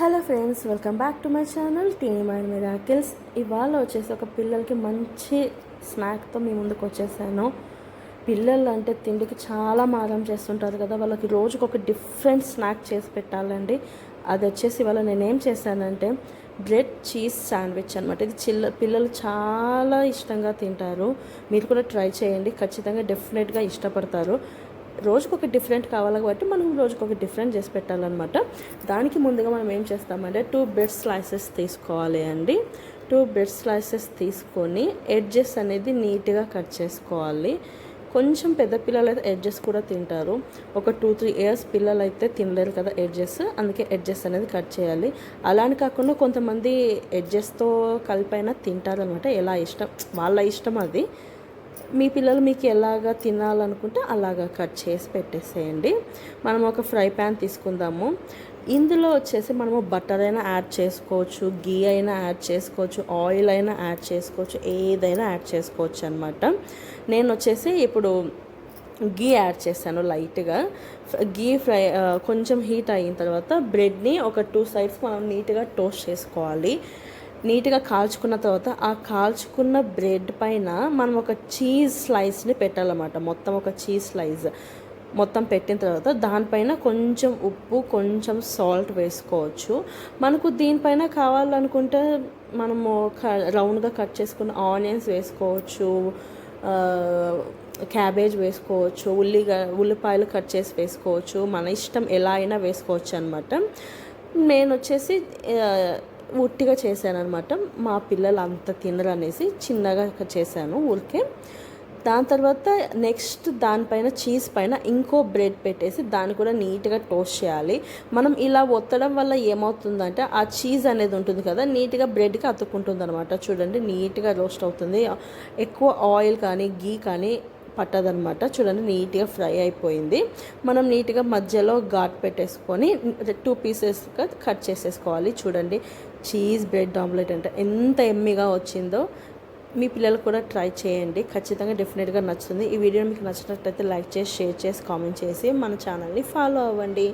Hello friends welcome back to my channel. Tiny mind miracles. ఇవాళ వచ్చేసి ఒక పిల్లలకి మంచి స్నాక్తో మీ ముందుకు వచ్చేసాను. పిల్లలు అంటే తిండికి చాలా మారం చేస్తుంటారు కదా వాళ్ళకి రోజుకు ఒక డిఫరెంట్ స్నాక్ చేసి పెట్టాలండి. అది వచ్చేసి ఇవాళ నేనేం చేశానంటే బ్రెడ్ చీజ్ శాండ్విచ్ అనమాట ఇది చిల్ల పిల్లలు చాలా ఇష్టంగా తింటారు. మీరు కూడా ట్రై చేయండి. ఖచ్చితంగా డెఫినెట్గా ఇష్టపడతారు. రోజుకొక డిఫరెంట్ కావాలి కాబట్టి మనం రోజుకొక డిఫరెంట్ చేసి పెట్టాలన్నమాట. దానికి ముందుగా మనం ఏం చేస్తామంటే టూ బెడ్ స్లైసెస్ తీసుకోవాలి అండి. టూ బెడ్ స్లైసెస్ తీసుకొని ఎడ్జెస్ అనేది నీట్గా కట్ చేసుకోవాలి. కొంచెం పెద్ద పిల్లలు అయితే ఎడ్జెస్ కూడా తింటారు. ఒక టూ త్రీ ఇయర్స్ పిల్లలు అయితే తినలేరు కదా ఎడ్జెస్ అందుకే ఎడ్జెస్ అనేది కట్ చేయాలి. అలానే కాకుండా కొంతమంది ఎడ్జెస్తో కలిపైనా తింటారనమాట ఎలా ఇష్టం? వాళ్ళ ఇష్టం అది. మీ పిల్లలు మీకు ఎలాగా తినాలనుకుంటే అలాగా కట్ చేసి పెట్టేసేయండి. మనం ఒక ఫ్రై ప్యాన్ తీసుకుందాము. ఇందులో వచ్చేసి మనము బటర్ అయినా యాడ్ చేసుకోవచ్చు గీ అయినా యాడ్ చేసుకోవచ్చు ఆయిల్ అయినా యాడ్ చేసుకోవచ్చు ఏదైనా యాడ్ చేసుకోవచ్చు అనమాట నేను వచ్చేసి ఇప్పుడు గీ యాడ్ చేశాను లైట్గా. గీ ఫ్రై కొంచెం హీట్ అయిన తర్వాత బ్రెడ్ని ఒక టూ సైడ్స్ మనం నీట్గా టోస్ట్ చేసుకోవాలి. నీట్గా కాల్చుకున్న తర్వాత ఆ కాల్చుకున్న బ్రెడ్ పైన మనం ఒక చీజ్ స్లైస్ని పెట్టాలన్నమాట. మొత్తం ఒక చీజ్ స్లైస్. మొత్తం పెట్టిన తర్వాత దానిపైన కొంచెం ఉప్పు కొంచెం సాల్ట్ వేసుకోవచ్చు. మనకు దీనిపైన కావాలనుకుంటే మనము రౌండ్గా కట్ చేసుకున్న ఆనియన్స్ వేసుకోవచ్చు. క్యాబేజ్ వేసుకోవచ్చు. ఉల్లిగా ఉల్లిపాయలు కట్ చేసి వేసుకోవచ్చు. మన ఇష్టం ఎలా అయినా వేసుకోవచ్చు అనమాట నేను వచ్చేసి ఉట్టిగా చేశాను అనమాట మా పిల్లలు అంత తినరు అనేసి చిన్నగా చేశాను ఊరికే. దాని తర్వాత నెక్స్ట్ దానిపైన చీజ్ పైన ఇంకో బ్రెడ్ పెట్టేసి దాన్ని కూడా నీట్గా టోస్ట్ చేయాలి. మనం ఇలా ఒత్తడం వల్ల ఏమవుతుందంటే ఆ చీజ్ అనేది ఉంటుంది కదా నీట్గా బ్రెడ్కి అతుక్కుంటుంది అనమాట చూడండి నీట్గా రోస్ట్ అవుతుంది. ఎక్కువ ఆయిల్ కానీ గీ కానీ పట్టదనమాట చూడండి నీట్గా ఫ్రై అయిపోయింది. మనం నీట్గా మధ్యలో ఘాట్ పెట్టేసుకొని టూ పీసెస్గా కట్ చేసేసుకోవాలి. చూడండి చీజ్ బ్రెడ్ ఆమ్లెట్ అంటే ఎంత ఎమ్మిగా వచ్చిందో మీ పిల్లలు కూడా ట్రై చేయండి. ఖచ్చితంగా డెఫినెట్గా నచ్చుతుంది. ఈ వీడియో మీకు నచ్చినట్లయితే లైక్ చేసి షేర్ చేసి కామెంట్ చేసి మన ఛానల్ని ఫాలో అవ్వండి.